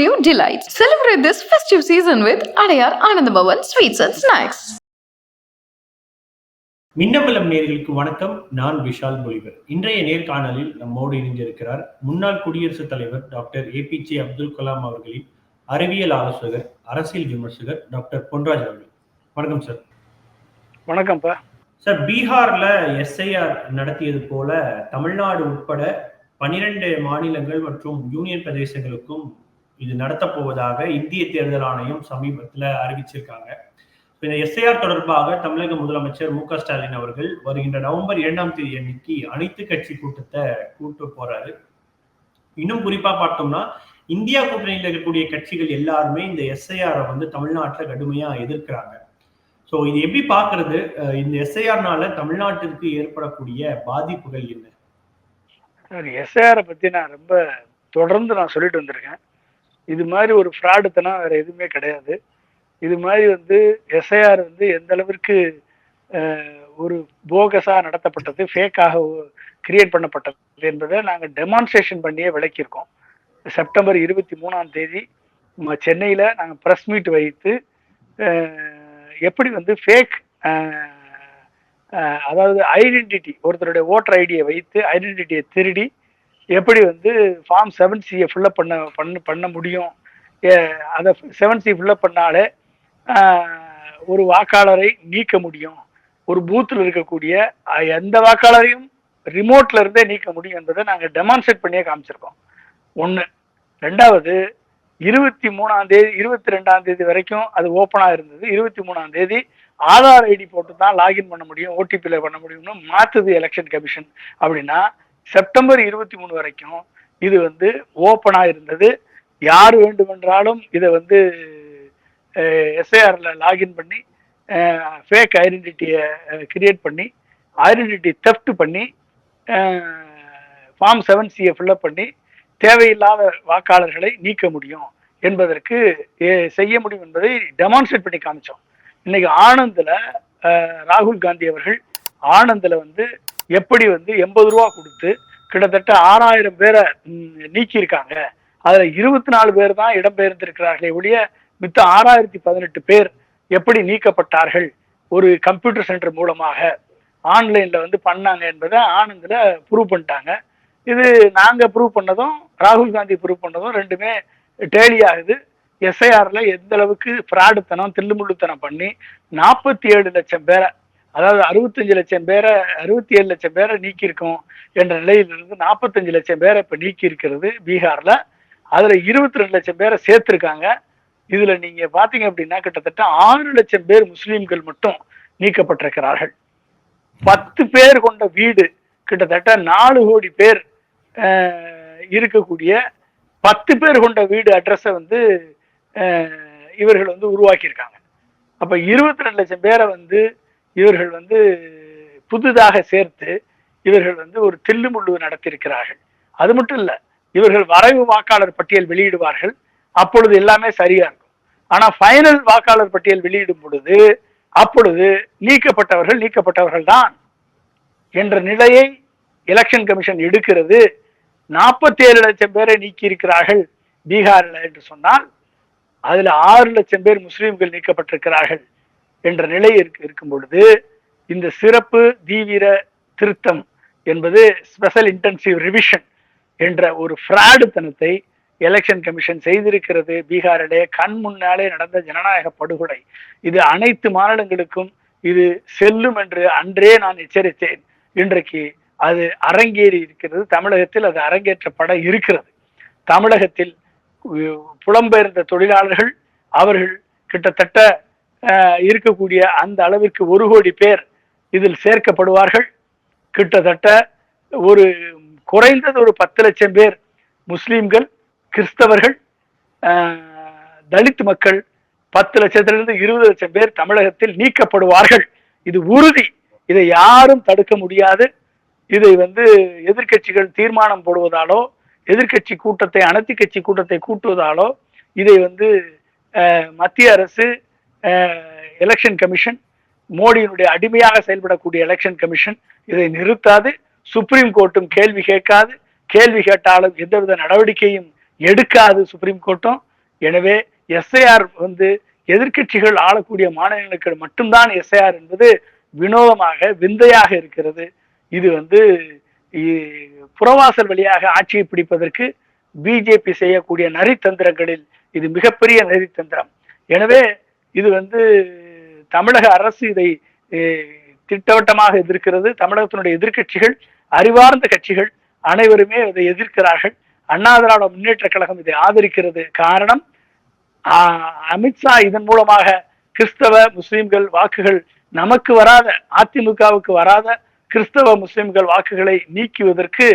festive delights. Celebrate this festive season with Adayar Anandabhavan Sweets and Snacks. Minnambalam நேர்களுக்கு வணக்கம். நான் விஷால் பொலிவர் இன்றைய நேர்காணலில் நம்மோடு இணைந்திருக்கிறார். முன்னாள் குடியரசுத் தலைவர் டாக்டர் ஏபிஜே அப்துல் கலாம் அவர்களின் அறிவியல் ஆலோசகர் அரசியல் விமர்சகர் டாக்டர் பொன்ராஜ் அவர்கள். வணக்கம் சார். வணக்கம்ப்பா சார் பீகார்ல எஸ்ஐஆர் நடத்தியது போல தமிழ்நாடு உட்பட பனிரெண்டு மாநிலங்கள் மற்றும் யூனியன் பிரதேசங்களுக்கும் இது நடத்தப் போவதாக இந்திய தேர்தல் ஆணையம் சமீபத்தில் அறிவிச்சிருக்காங்க. இந்த எஸ்ஐஆர் தொடர்பாக தமிழக முதலமைச்சர் மு ஸ்டாலின் அவர்கள் வருகின்ற நவம்பர் இரண்டாம் தேதி அன்னைக்கு அனைத்து கட்சி கூட்டத்தை கூட்டு போறாரு. இன்னும் குறிப்பா பார்த்தோம்னா இந்தியா கூட்டணியில் இருக்கக்கூடிய கட்சிகள் எல்லாருமே இந்த எஸ்ஐஆரை வந்து தமிழ்நாட்டில் கடுமையா எதிர்க்கிறாங்க. ஸோ இது எப்படி பார்க்கறது? அஹ் இந்த எஸ்ஐஆர்னால தமிழ்நாட்டிற்கு ஏற்படக்கூடிய பாதிப்புகள் என்ன? எஸ்ஐஆரை பத்தி நான் ரொம்ப தொடர்ந்து நான் சொல்லிட்டு வந்திருக்கேன். இது மாதிரி ஒரு ஃப்ராடுத்தனம் வேற எதுவுமே கிடையாது. இது மாதிரி வந்து எஸ்ஐஆர் வந்து எந்த அளவிற்கு ஒரு போகஸாக நடத்தப்பட்டது ஃபேக்காக கிரியேட் பண்ணப்பட்டது என்பதை நாங்கள் டெமான்ஸ்ட்ரேஷன் பண்ணியே விளக்கியிருக்கோம். செப்டம்பர் இருபத்தி மூணாம் தேதி ம- நாங்கள் ப்ரெஸ் மீட் வைத்து எப்படி வந்து ஃபேக் அதாவது ஐடென்டிட்டி ஒருத்தருடைய ஓட்டர் ஐடியை வைத்து ஐடென்டிட்டியை திருடி எப்படி வந்து ஃபார்ம் செவன் சியை ஃபில்லப் பண்ண பண்ண பண்ண முடியும்? ஏ- அதை செவன் சி ஃபில்லப் பண்ணாலே ஒரு வாக்காளரை நீக்க முடியும். ஒரு பூத்தில் இருக்கக்கூடிய எந்த வாக்காளரையும் ரிமோட்ல இருந்தே நீக்க முடியும் என்பதை நாங்கள் டெமான்ஸ்ட்ரேட் பண்ணியே காமிச்சிருக்கோம். ஒன்று ரெண்டாவது இருபத்தி மூணாம் தேதி இருபத்தி ரெண்டாம் தேதி வரைக்கும் அது ஓப்பனாக இருந்தது. இருபத்தி மூணாம் தேதி ஆதார் ஐடி போட்டு தான் லாகின் பண்ண முடியும் ஓடிபியில் பண்ண முடியும்னு மாற்றுது எலெக்ஷன் கமிஷன் அப்படின்னா செப்டம்பர் இருபத்தி மூணு வரைக்கும் இது வந்து ஓப்பனாக இருந்தது. யார் வேண்டுமென்றாலும் இதை வந்து எஸ்ஐஆரில் லாகின் பண்ணி ஃபேக் ஐடென்டிட்டியை கிரியேட் பண்ணி ஐடென்டிட்டி தெஃப்ட் பண்ணி ஃபார்ம் செவன் சியை ஃபில்லப் பண்ணி தேவையில்லாத வாக்காளர்களை நீக்க முடியும் என்பதற்கு செய்ய முடியும் என்பதை டெமான்ஸ்ட்ரேட் பண்ணி காமிச்சோம். இன்னைக்கு ஆனந்தில் ராகுல் காந்தி அவர்கள் ஆனந்தில் வந்து எப்படி வந்து எண்பது ரூபா கொடுத்து கிட்டத்தட்ட ஆறாயிரம் பேரை நீக்கியிருக்காங்க. அதுல இருபத்தி நாலு பேர் தான் இடம்பெயர்ந்திருக்கிறார்களே ஒழிய மித்த ஆறாயிரத்தி பதினெட்டு பேர் எப்படி நீக்கப்பட்டார்கள் ஒரு கம்ப்யூட்டர் சென்டர் மூலமாக? ஆன்லைன்ல வந்து பண்ணாங்க என்பதை ஆனந்தில் ப்ரூவ் பண்ணிட்டாங்க. இது நாங்க ப்ரூவ் பண்ணதும் ராகுல் காந்தி ப்ரூவ் பண்ணதும் ரெண்டுமே டேலி ஆகுது. எஸ்ஐஆர்ல எந்த அளவுக்கு ஃப்ராடுத்தனம் தில்லுமுள்ளுத்தனம் பண்ணி நாற்பத்தி ஏழு லட்சம் பேரை அதாவது அறுபத்தஞ்சு லட்சம் பேரை அறுபத்தி ஏழு லட்சம் பேரை நீக்கியிருக்கோம் என்ற நிலையிலிருந்து நாற்பத்தஞ்சு லட்சம் பேரை இப்போ நீக்கி இருக்கிறது பீகாரில். அதில் இருபத்தி ரெண்டு லட்சம் பேரை சேர்த்துருக்காங்க. இதில் நீங்கள் பார்த்தீங்க அப்படின்னா கிட்டத்தட்ட ஆறு லட்சம் பேர் முஸ்லீம்கள் மட்டும் நீக்கப்பட்டிருக்கிறார்கள். பத்து பேர் கொண்ட வீடு கிட்டத்தட்ட நாலு கோடி பேர் இருக்கக்கூடிய பத்து பேர் கொண்ட வீடு அட்ரஸை வந்து இவர்கள் வந்து உருவாக்கியிருக்காங்க. அப்போ இருபத்தி ரெண்டு லட்சம் பேரை வந்து இவர்கள் வந்து புதிதாக சேர்த்து இவர்கள் வந்து ஒரு தில்லுமுள்ளு நடத்தியிருக்கிறார்கள். அது மட்டும் இல்லை இவர்கள் வரைவு வாக்காளர் பட்டியல் வெளியிடுவார்கள். அப்பொழுது எல்லாமே சரியா இருக்கும். ஆனால் ஃபைனல் வாக்காளர் பட்டியல் வெளியிடும் பொழுது அப்பொழுது நீக்கப்பட்டவர்கள் நீக்கப்பட்டவர்கள் தான் என்ற நிலையை எலெக்ஷன் கமிஷன் எடுக்கிறது. நாற்பத்தி ஏழு லட்சம் பேரை நீக்கி இருக்கிறார்கள் பீகாரில் என்று சொன்னால் அதில் ஆறு லட்சம் பேர் முஸ்லீம்கள் நீக்கப்பட்டிருக்கிறார்கள். என்ற நிலை இருக்கு இருக்கும் பொழுது இந்த சிறப்பு தீவிர திருத்தம் என்பது ஸ்பெஷல் இன்டென்சிவ் ரிவிஷன் என்ற ஒரு ஃப்ராடுத்தனத்தை எலெக்ஷன் கமிஷன் செய்திருக்கிறது. பீகாரிலே கண் முன்னாலே நடந்த ஜனநாயக படுகொலை. இது அனைத்து மாநிலங்களுக்கும் இது செல்லும் என்று அன்றே நான் எச்சரித்தேன். இன்றைக்கு அது அரங்கேறி இருக்கிறது. தமிழகத்தில் அது அரங்கேற்றப்பட இருக்கிறது. தமிழகத்தில் புலம்பெயர்ந்த தொழிலாளர்கள் அவர்கள் கிட்டத்தட்ட இருக்கக்கூடிய அந்த அளவிற்கு ஒரு கோடி பேர் இதில் சேர்க்கப்படுவார்கள். கிட்டத்தட்ட ஒரு குறைந்தது ஒரு பத்து லட்சம் பேர் முஸ்லீம்கள் கிறிஸ்தவர்கள் தலித் மக்கள் பத்து லட்சத்திலிருந்து இருபது லட்சம் பேர் தமிழகத்தில் நீக்கப்படுவார்கள். இது உறுதி. இதை யாரும் தடுக்க முடியாது. இதை வந்து எதிர்க்கட்சிகள் தீர்மானம் போடுவதாலோ எதிர்க்கட்சி கூட்டத்தை அனைத்து கட்சி கூட்டத்தை கூட்டுவதாலோ இதை வந்து மத்திய அரசு எலெக்ஷன் கமிஷன் மோடியினுடைய அடிமையாக செயல்படக்கூடிய எலெக்ஷன் கமிஷன் இதை நிறுத்தாது. சுப்ரீம் கோர்ட்டும் கேள்வி கேட்காது. கேள்வி கேட்டாலும் எந்தவித நடவடிக்கையும் எடுக்காது சுப்ரீம் கோர்ட்டும் எனவே எஸ்ஐஆர் வந்து எதிர்க்கட்சிகள் ஆளக்கூடிய மாநிலங்களுக்கு மட்டும்தான் எஸ்ஐஆர் என்பது வினோதமாக விந்தையாக இருக்கிறது. இது வந்து புறவாசல் வழியாக ஆட்சியை பிடிப்பதற்கு பிஜேபி செய்யக்கூடிய நரித்தந்திரங்களில் இது மிகப்பெரிய நரித்தந்திரம். எனவே இது வந்து தமிழக அரசு இதை திட்டவட்டமாக எதிர்க்கிறது. தமிழகத்தினுடைய எதிர்க்கட்சிகள் அறிவார்ந்த கட்சிகள் அனைவருமே இதை எதிர்க்கிறார்கள். அண்ணா திராவிட முன்னேற்ற கழகம் இதை ஆதரிக்கிறது காரணம் ஆஹ், அமித்ஷா இதன் மூலமாக கிறிஸ்தவ முஸ்லிம்கள் வாக்குகள் நமக்கு வராத அதிமுகவுக்கு வராத கிறிஸ்தவ முஸ்லிம்கள் வாக்குகளை நீக்குவதற்கு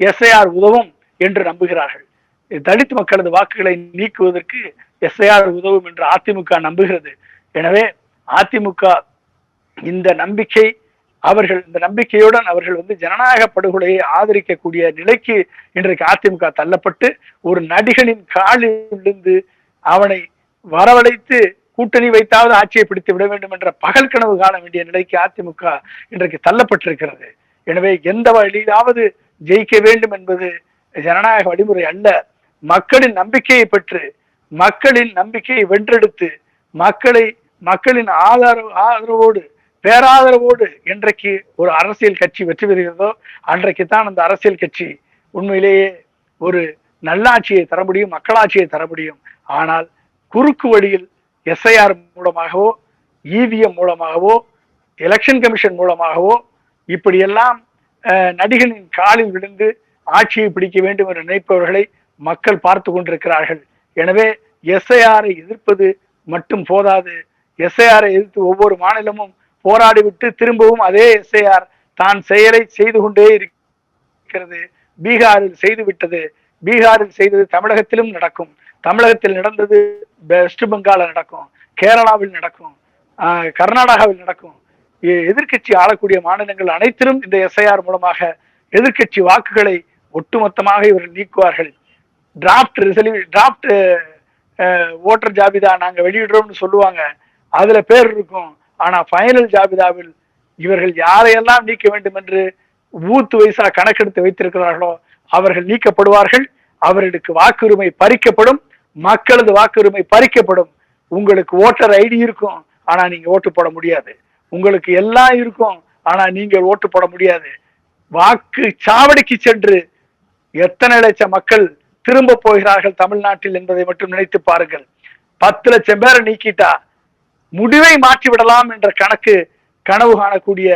எஸ்ஐஆர் உதவும் என்று நம்புகிறார்கள். தலித் மக்களது வாக்குகளை நீக்குவதற்கு எஸ்ஐஆர் உதவும் என்று அதிமுக நம்புகிறது. எனவே அதிமுக இந்த நம்பிக்கை அவர்கள் இந்த நம்பிக்கையுடன் அவர்கள் வந்து ஜனநாயக படுகொலையை ஆதரிக்கக்கூடிய நிலைக்கு இன்றைக்கு அதிமுக தள்ளப்பட்டு ஒரு நடிகனின் காலில் விழுந்து அவனை வரவழைத்து கூட்டணி வைத்தாவது ஆட்சியை பிடித்து விட வேண்டும் என்ற பகல் கனவு காண வேண்டிய நிலைக்கு அதிமுக இன்றைக்கு தள்ளப்பட்டிருக்கிறது. எனவே எந்த வழியிலாவது ஜெயிக்க வேண்டும் என்பது ஜனநாயக வழிமுறை அல்ல. மக்களின் நம்பிக்கையை பெற்று மக்களின் நம்பிக்கையை வென்றெடுத்து மக்களை மக்களின் ஆதரவு ஆதரவோடு பேராதரவோடு என்றைக்கு ஒரு அரசியல் கட்சி வெற்றி பெறுகிறதோ அன்றைக்கு தான் அந்த அரசியல் கட்சி உண்மையிலேயே ஒரு நல்லாட்சியை தர முடியும் மக்களாட்சியை தர முடியும். ஆனால் குறுக்கு வழியில் எஸ்ஐஆர் மூலமாகவோ இவிஎம் மூலமாகவோ எலெக்ஷன் கமிஷன் மூலமாகவோ இப்படியெல்லாம் அஹ், நடிகனின் காலில் விழுந்து ஆட்சியை பிடிக்க வேண்டும் என்று நினைப்பவர்களை மக்கள் பார்த்து கொண்டிருக்கிறார்கள். எனவே எஸ்ஐஆரை எதிர்ப்பது மட்டும் போதாது. எஸ்ஐஆரை எதிர்த்து ஒவ்வொரு மாநிலமும் போராடிவிட்டு திரும்பவும் அதே எஸ்ஐஆர் தான் செயலை செய்து கொண்டே இருக்கிறது. பீகாரில் செய்துவிட்டது. பீகாரில் செய்தது தமிழகத்திலும் நடக்கும். தமிழகத்தில் நடந்தது வெஸ்ட் பெங்கால நடக்கும். கேரளாவில் நடக்கும். கர்நாடகாவில் நடக்கும். எ- எதிர்க்கட்சி ஆளக்கூடிய மாநிலங்கள் அனைத்திலும் இந்த எஸ்ஐஆர் மூலமாக எதிர்க்கட்சி வாக்குகளை ஒட்டுமொத்தமாக இவர்கள் நீக்குவார்கள். டிராப்ட் ரிசல்யூ டிராப்ட் ஓட்டர் ஜாபிதா நாங்கள் வெளியிடுறோம்னு சொல்லுவாங்க. அதுல பேர் இருக்கும். ஆனா ஃபைனல் ஜாபிதாவில் இவர்கள் யாரையெல்லாம் நீக்க வேண்டும் என்று ஊத்து வைசா கணக்கெடுத்து வைத்திருக்கிறார்களோ அவர்கள் நீக்கப்படுவார்கள். அவர்களுக்கு வாக்குரிமை பறிக்கப்படும். மக்களது வாக்குரிமை பறிக்கப்படும். உங்களுக்கு ஓட்டர் ஐடி இருக்கும். ஆனா நீங்க ஓட்டு போட முடியாது. உங்களுக்கு எல்லாம் இருக்கும். ஆனா நீங்கள் ஓட்டு போட முடியாது. வாக்கு சாவடிக்கு சென்று எத்தனை லட்சம் மக்கள் திரும்ப போகிறார்கள் தமிழ்நாட்டில் என்பதை மட்டும் நினைத்து பாருங்கள். பத்து லட்சம் பேரை நீக்கிட்டா முடிவை மாற்றி விடலாம் என்ற கணக்கு கனவு காணக்கூடிய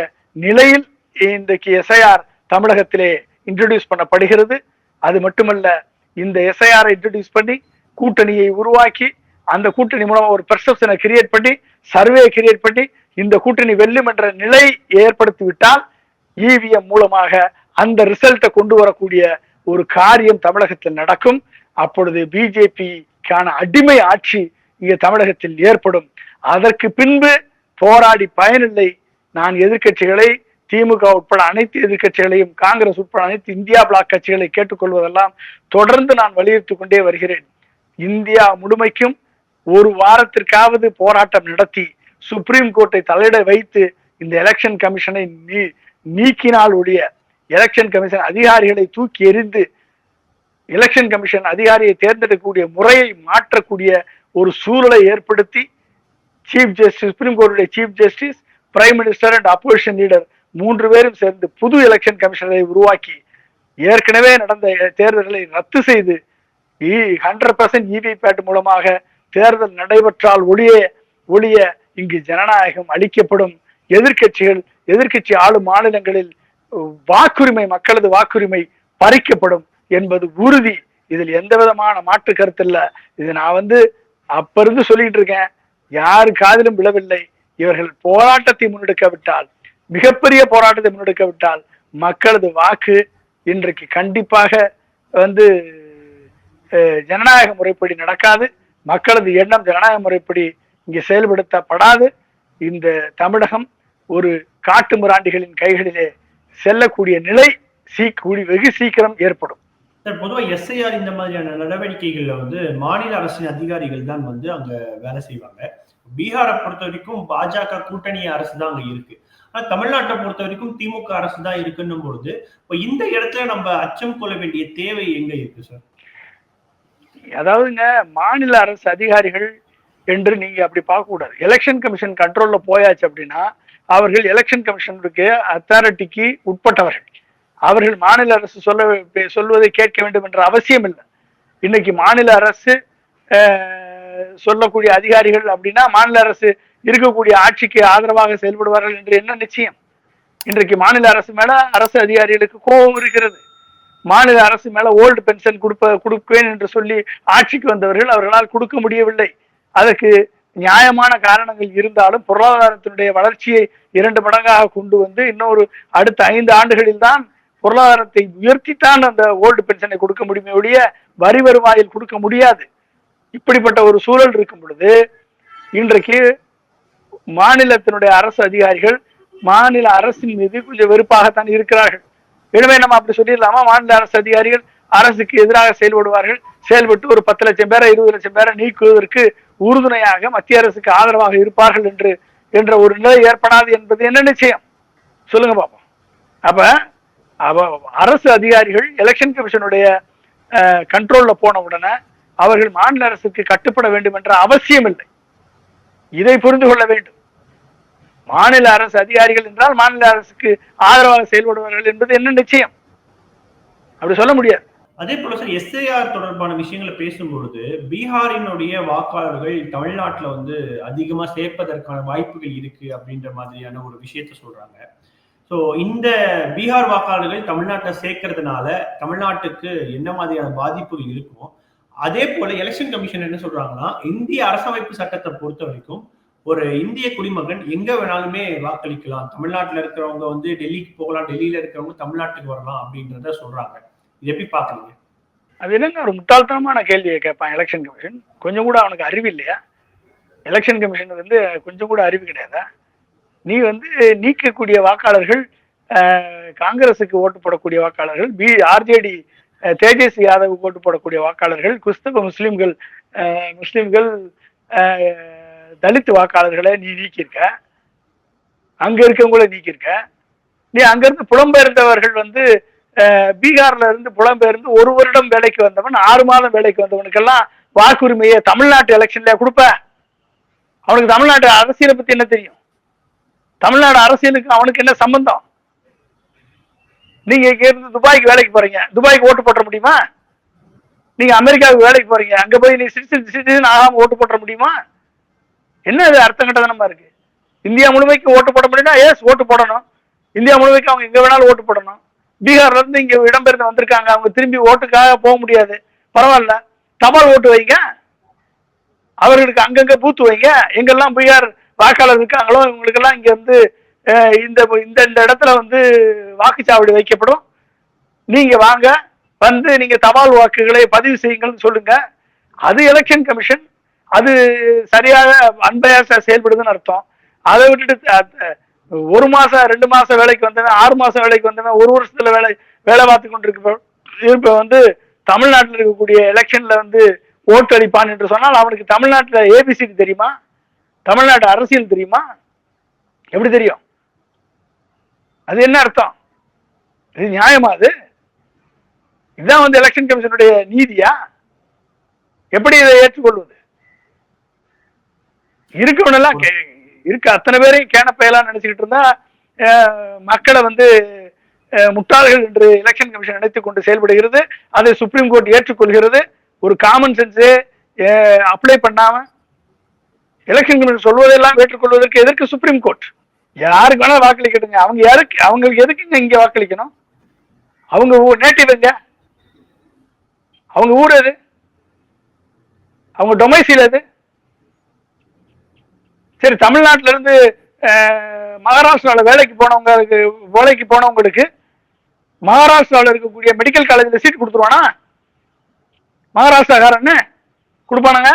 நிலையில் இன்றைக்கு எஸ்ஐஆர் தமிழகத்திலே இன்ட்ரடியூஸ் பண்ணப்படுகிறது. அது மட்டுமல்ல இந்த எஸ்ஐஆரை இன்ட்ரடியூஸ் பண்ணி கூட்டணியை உருவாக்கி அந்த கூட்டணி மூலமா ஒரு பெர்செப்ஷனை கிரியேட் பண்ணி சர்வே கிரியேட் பண்ணி இந்த கூட்டணி வெல்லும் என்ற நிலை ஏற்படுத்தி விட்டால் இவிஎம் மூலமாக அந்த ரிசல்ட்டை கொண்டு வரக்கூடிய ஒரு காரியம் தமிழகத்தில் நடக்கும். அப்பொழுது பிஜேபிக்கான அடிமை ஆட்சி இங்கே தமிழகத்தில் ஏற்படும். அதற்கு பின்பு போராடி பயனில்லை. நான் எதிர்கட்சிகளை திமுக உட்பட அனைத்து எதிர்கட்சிகளையும் காங்கிரஸ் உட்பட அனைத்து இந்தியா பிளாக் கட்சிகளை கேட்டுக்கொள்வதெல்லாம் தொடர்ந்து நான் வலியுறுத்தி கொண்டே வருகிறேன். இந்தியா முழுமைக்கும் ஒரு வாரத்திற்காவது போராட்டம் நடத்தி சுப்ரீம் கோர்ட்டை தலையிட வைத்து இந்த எலெக்ஷன் கமிஷனை நீ நீக்கினால் ஒழிய எலெக்ஷன் கமிஷன் அதிகாரிகளை தூக்கி எறிந்து எலெக்ஷன் கமிஷன் அதிகாரியை தேர்ந்தெடுக்கக்கூடிய முறையை மாற்றக்கூடிய ஒரு சூழலை ஏற்படுத்தி chief justice supreme கோர்ட்டுடைய chief justice prime minister and opposition leader மூன்று பேரும் சேர்ந்து புது எலெக்ஷன் கமிஷனரை உருவாக்கி ஏற்கனவே நடந்த தேர்தல்களை ரத்து செய்து ஹண்ட்ரட் பர்சன்ட் இவிபேட் மூலமாக தேர்தல் நடைபெற்றால் ஒளிய ஒளிய இங்கு ஜனநாயகம் அளிக்கப்படும். எதிர்க்கட்சிகள் எதிர்க்கட்சி ஆளும் மாநிலங்களில் வாக்குரிமை மக்களது வாக்குரிமை பறிக்கப்படும் என்பது உறுதி. இதில் எந்த விதமான மாற்று கருத்து இல்லை. இது நான் வந்து அப்ப இருந்து சொல்லிட்டு இருக்கேன். யாரு காதிலும் விழவில்லை. இவர்கள் போராட்டத்தை முன்னெடுக்கவிட்டால் மிகப்பெரிய போராட்டத்தை முன்னெடுக்கவிட்டால் மக்களது வாக்கு இன்றைக்கு கண்டிப்பாக வந்து ஜனநாயக முறைப்படி நடக்காது. மக்களது எண்ணம் ஜனநாயக முறைப்படி இங்கே செயல்படுத்தப்படாது. இந்த தமிழகம் ஒரு காட்டு முராண்டிகளின் கைகளிலே செல்லக்கூடிய நிலை சீக்கூடி வெகு சீக்கிரம் ஏற்படும். சார் பொதுவா எஸ்ஐஆர் இந்த மாதிரியான நடவடிக்கைகள்ல வந்து மாநில அரசின் அதிகாரிகள் தான் வந்து அங்க வேலை செய்வாங்க. பீகாரை பொறுத்த வரைக்கும் பாஜக கூட்டணி அரசு தான் அங்க இருக்கு. ஆனா தமிழ்நாட்டை பொறுத்த வரைக்கும் திமுக அரசு தான் இருக்குன்னும் பொழுது இப்போ இந்த இடத்துல நம்ம அச்சம் கொள்ள வேண்டிய தேவை எங்க இருக்கு சார்? அதாவதுங்க மாநில அரசு அதிகாரிகள் என்று நீங்க அப்படி பார்க்க கூடாது எலெக்ஷன் கமிஷன் கண்ட்ரோல்ல போயாச்சு அப்படின்னா அவர்கள் எலெக்ஷன் கமிஷனுக்கு அத்தாரிட்டிக்கு உட்பட்டவர்கள். அவர்கள் மாநில அரசு சொல்ல சொல்வதை கேட்க வேண்டும் என்ற அவசியம் இல்லை. இன்னைக்கு மாநில அரசு சொல்லக்கூடிய அதிகாரிகள் அப்படின்னா மாநில அரசு இருக்கக்கூடிய ஆட்சிக்கு ஆதரவாக செயல்படுவார்கள் என்று என்ன நிச்சயம்? இன்றைக்கு மாநில அரசு மேல அரசு அதிகாரிகளுக்கு கோபம் இருக்கிறது. மாநில அரசு மேல ஓல்டு பென்ஷன் கொடுப்ப கொடுப்பேன் என்று சொல்லி ஆட்சிக்கு வந்தவர்கள் அவர்களால் கொடுக்க முடியவில்லை. அதற்கு நியாயமான காரணங்கள் இருந்தாலும் பொருளாதாரத்தினுடைய வளர்ச்சியை இரண்டு மடங்காக கொண்டு வந்து இன்னொரு அடுத்த ஐந்து ஆண்டுகளில் தான் பொருளாதாரத்தை உயர்த்தித்தான் அந்த ஓல்டு பென்ஷனை கொடுக்க முடியுமே ஒழிய வரி வருவாயில் கொடுக்க முடியாது. இப்படிப்பட்ட ஒரு சூழல் இருக்கும் பொழுது இன்றைக்கு மாநிலத்தினுடைய அரசு அதிகாரிகள் மாநில அரசின் மீது கொஞ்சம் வெறுப்பாகத்தான் இருக்கிறார்கள். எனவே நம்ம அப்படி சொல்லிடலாமா? மாநில அரசு அதிகாரிகள் அரசுக்கு எதிராக செயல்படுவார்கள். செயல்பட்டு ஒரு பத்து லட்சம் பேரை இருபது லட்சம் பேரை நீக்குவதற்கு உறுதுணையாக மத்திய அரசுக்கு ஆதரவாக இருப்பார்கள் என்று என்ற ஒரு நிலை ஏற்படாது என்பது என்ன நிச்சயம்? சொல்லுங்க பாப்போம். அப்ப அரசு அதிகாரிகள் எலெக்ஷன் கமிஷனுடைய கண்ட்ரோல்ல போன உடனே அவர்கள் மாநில அரசுக்கு கட்டுப்பட வேண்டும் என்ற அவசியம் இல்லை. இதை புரிந்து கொள்ள வேண்டும். மாநில அரசு அதிகாரிகள் என்றால் மாநில அரசுக்கு ஆதரவாக செயல்படுவார்கள் என்பது என்ன நிச்சயம்? அப்படி சொல்ல முடியாது. அதே போல சார் எஸ்ஐஆர் தொடர்பான விஷயங்களை பேசும்பொழுது பீகாரினுடைய வாக்காளர்கள் தமிழ்நாட்டில் வந்து அதிகமாக சேர்ப்பதற்கான வாய்ப்புகள் இருக்கு அப்படின்ற மாதிரியான ஒரு விஷயத்த சொல்றாங்க. ஸோ இந்த பீகார் வாக்காளர்கள் தமிழ்நாட்டில் சேர்க்கறதுனால தமிழ்நாட்டுக்கு என்ன மாதிரியான பாதிப்புகள் இருக்கும் அதே போல எலெக்ஷன் கமிஷன் என்ன சொல்றாங்கன்னா இந்திய அரசமைப்பு சட்டத்தை பொறுத்த வரைக்கும் ஒரு இந்திய குடிமகன் எங்க வேணாலுமே வாக்களிக்கலாம். தமிழ்நாட்டில் இருக்கிறவங்க வந்து டெல்லிக்கு போகலாம் டெல்லியில இருக்கிறவங்க தமிழ்நாட்டுக்கு வரலாம் அப்படின்றத சொல்றாங்க. எப்படி பாக்குறீங்க அது என்னங்க ஒரு முட்டாள்தனமான கேள்வியை கேட்பான் எலெக்ஷன் கமிஷன் கொஞ்சம் கூட அவனுக்கு அறிவு இல்லையா? எலெக்ஷன் கமிஷன் வந்து கொஞ்சம் கூட அறிவு கிடையாதா? நீ வந்து நீக்கக்கூடிய வாக்காளர்கள் காங்கிரஸுக்கு ஓட்டு போடக்கூடிய வாக்காளர்கள் பி ஆர்ஜேடி தேஜஸ் யாதவ் ஓட்டு போடக்கூடிய வாக்காளர்கள் கிறிஸ்தவ முஸ்லீம்கள் முஸ்லீம்கள் தலித் வாக்காளர்களை நீ நீக்கியிருக்க. அங்க இருக்கவங்கள நீக்கியிருக்க. நீ அங்கிருந்து புலம்பெயர்ந்தவர்கள் வந்து பீகார்ல இருந்து புலம்பெயர்ந்து ஒரு வருடம் வேலைக்கு வந்தவன் ஆறு மாதம் வேலைக்கு வந்தவனுக்கெல்லாம் வாக்குரிமையை தமிழ்நாட்டு எலெக்ஷன்ல கொடுப்ப? அவனுக்கு தமிழ்நாட்டு அரசியலை பத்தி என்ன தெரியும்? தமிழ்நாடு அரசியலுக்கு அவனுக்கு என்ன சம்பந்தம்? நீங்க இங்க இருந்து துபாய்க்கு வேலைக்கு போறீங்க. துபாய்க்கு ஓட்டு போட்ட முடியுமா? நீங்க அமெரிக்காவுக்கு வேலைக்கு போறீங்க. அங்க போய் நீ சிட்டிசன் சிட்டிசன் ஆகாம ஓட்டு போட்ட முடியுமா? என்ன இது அர்த்தம் கட்டதனமா இருக்கு? இந்தியா முழுமைக்கு ஓட்டு போட முடியும்னா ஏஸ் ஓட்டு போடணும். இந்தியா முழுமைக்கு அவங்க எங்க வேணாலும் ஓட்டு போடணும். பீகார்ல இருந்து இங்க இடம்பெயர்ந்து வந்திருக்காங்க. அவங்க திரும்பி ஓட்டுக்காக போக முடியாது. பரவாயில்ல. தபால் ஓட்டு வைங்க. அவர்களுக்கு அங்கங்க பூத்து வைங்க. எங்கெல்லாம் பீகார் வாக்காளர் இருக்காங்களோ இவங்களுக்கெல்லாம் இங்க வந்து இந்த இந்த இந்த இடத்துல வந்து வாக்குச்சாவடி வைக்கப்படும். நீங்க வாங்க. வந்து நீங்க தபால் வாக்குகளை பதிவு செய்யுங்கள்னு சொல்லுங்க. அது எலெக்ஷன் கமிஷன் அது சரியாக அன்பயாச செயல்படுதுன்னு அர்த்தம். அதை விட்டுட்டு ஒரு மாசம் ரெண்டு மாசம் வேலைக்கு வந்தவன் ஆறு மாசம் வேலைக்கு வந்தவன் ஒரு வருஷத்துல வேலை வேலை பார்த்து கொண்டு இருக்க வந்து தமிழ்நாட்டில் இருக்கக்கூடிய எலெக்ஷன்ல வந்து ஓட்டு அளிப்பான் என்று சொன்னால் அவனுக்கு தமிழ்நாட்டில் ஏபிசிடி தெரியுமா? தமிழ்நாட்டு அரசியல் தெரியுமா? எப்படி தெரியும்? அது என்ன அர்த்தம்? இது நியாயமா அது? இதுதான் வந்து எலெக்ஷன் கமிஷனுடைய நீதியா? எப்படி இதை ஏற்றுக்கொள்வது? இருக்கவனெல்லாம் கே- இருக்க. அத்தனை பேரையும் கேனப்பையெல்லாம் நினைச்சுக்கிட்டு இருந்தா மக்களை வந்து முட்டாள்கள் என்று எலெக்ஷன் கமிஷன் நினைத்துக் கொண்டு செயல்படுகிறது. அதை சுப்ரீம் கோர்ட் ஏற்றுக்கொள்கிறது. ஒரு காமன் சென்ஸு அப்ளை பண்ணாம எலெக்ஷன் கமிஷன் சொல்வதெல்லாம் ஏற்றுக்கொள்வதற்கு எதற்கு சுப்ரீம் கோர்ட் யாருக்கு வேணா வாக்களிக்கட்டுங்க. அவங்க யாருக்கு அவங்களுக்கு எதுக்குங்க இங்க வாக்களிக்கணும்? அவங்க நேட்டிவ் எங்க? அவங்க ஊர் எது? அவங்க டொமைசில் எது? சரி தமிழ்நாட்டுல இருந்து அஹ், மகாராஷ்டிரால வேலைக்கு போனவங்களுக்கு வேலைக்கு போனவங்களுக்கு மகாராஷ்டிரால இருக்கக்கூடிய மெடிக்கல் காலேஜ்ல சீட் கொடுத்துருவானா? மகாராஷ்டிராக்காரன்னு கொடுப்பானுங்க?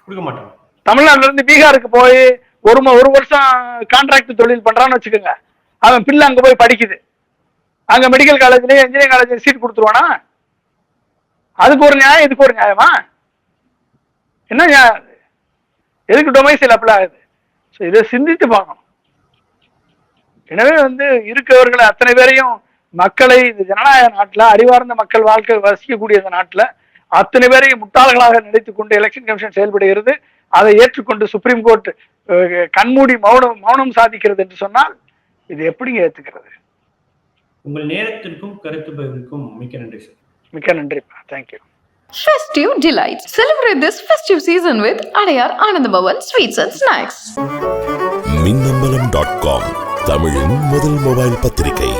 கொடுக்க மாட்டாங்க தமிழ்நாட்டுல இருந்து பீகாருக்கு போய் ஒரு ஒரு வருஷம் கான்ட்ராக்ட் தொழில் பண்றான்னு வச்சுக்கோங்க. அவன் பிள்ளை அங்க போய் படிக்குது. அங்க மெடிக்கல் காலேஜ்லயே இன்ஜினியரிங் காலேஜ்ல சீட் கொடுத்துருவானா? அதுக்கு ஒரு நியாயம் இதுக்கு ஒரு நியாயமா? என்ன எதுக்கு டொமைசைல் அப்ளை ஆகுது? ஸோ இதை சிந்தித்து பார்க்கணும். எனவே வந்து இருக்கவர்களை அத்தனை பேரையும் மக்களை இந்த ஜனநாயக நாட்டில் அறிவார்ந்த மக்கள் வாழ்க்கை வசிக்கக்கூடிய இந்த நாட்டில் அத்தனை பேரையும் முட்டாள்களாக நினைத்துக் கொண்டு எலெக்ஷன் கமிஷன் செயல்படுகிறது. அதை ஏற்றுக்கொண்டு சுப்ரீம் கோர்ட் கண்மூடி மௌனம் மௌனம் சாதிக்கிறது என்று சொன்னால் இது எப்படிங்க ஏத்துக்கிறது? உங்கள் நேரத்திற்கும் கருத்து பகிர்வுக்கும் மிக்க நன்றி சார் மிக்க நன்றிப்பா. Thank you Festive delights. Celebrate this festive season with Adayar Anandabhavan Sweets and Snacks. Minnambalam dot com தமிழின் முதல் மொபைல் பத்திரிகை